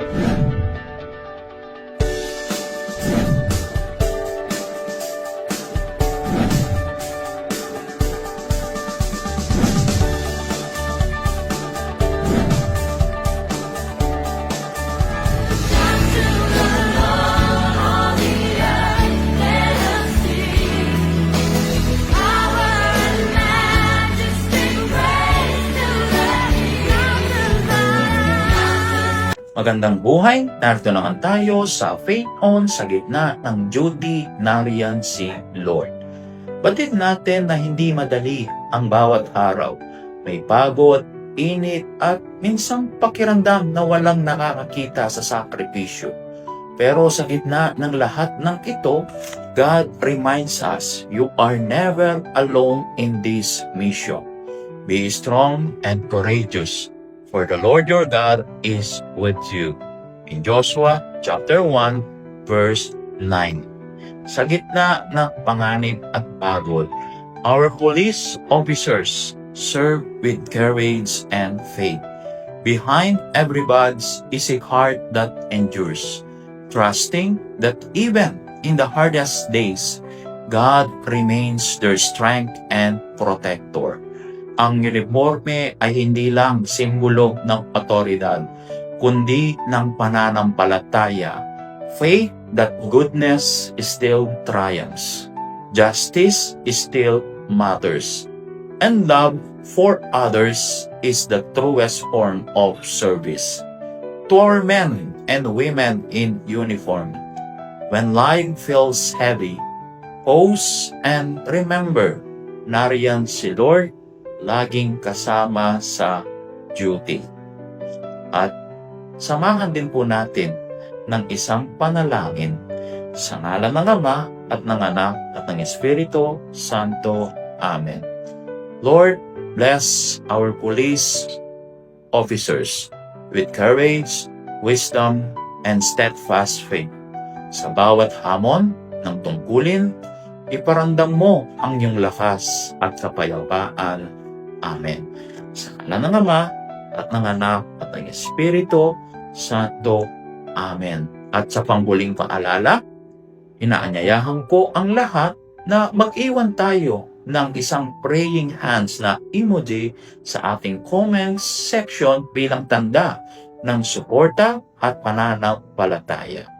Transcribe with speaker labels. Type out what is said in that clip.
Speaker 1: Yeah. Magandang buhay, narito naman tayo sa Faith On sa gitna ng duty nariyan si Lord. Batid natin na hindi madali ang bawat araw. May pagod, init at minsang pakiramdam na walang nakakakita sa sakripisyo. Pero sa gitna ng lahat ng ito, God reminds us, you are never alone in this mission. Be strong and courageous, for the Lord your God is with you. In Joshua chapter 1 verse 9. Sa gitna ng panganib at pagod, our police officers serve with courage and faith. Behind every badge is a heart that endures, trusting that even in the hardest days, God remains their strength and protector. Ang uniforme ay hindi lang simbolo ng otoridad, kundi ng pananampalataya. Faith that goodness still triumphs. Justice still matters. And love for others is the truest form of service. To our men and women in uniform, when life feels heavy, pause and remember, nariyan si Lord laging kasama sa duty. At samahan din po natin ng isang panalangin sa ngalan ng Ama at ng Anak at ng Espiritu Santo. Amen. Lord, bless our police officers with courage, wisdom, and steadfast faith. Sa bawat hamon ng tungkulin, iparamdam mo ang iyong lakas at kapayapaan. Amen. Sa ngalan ng Ama at ng Anak at ng Espiritu Santo. Amen. At sa panghuling paalala, inaanyayahan ko ang lahat na mag-iwan tayo ng isang praying hands na emoji sa ating comments section bilang tanda ng suporta at pananampalataya.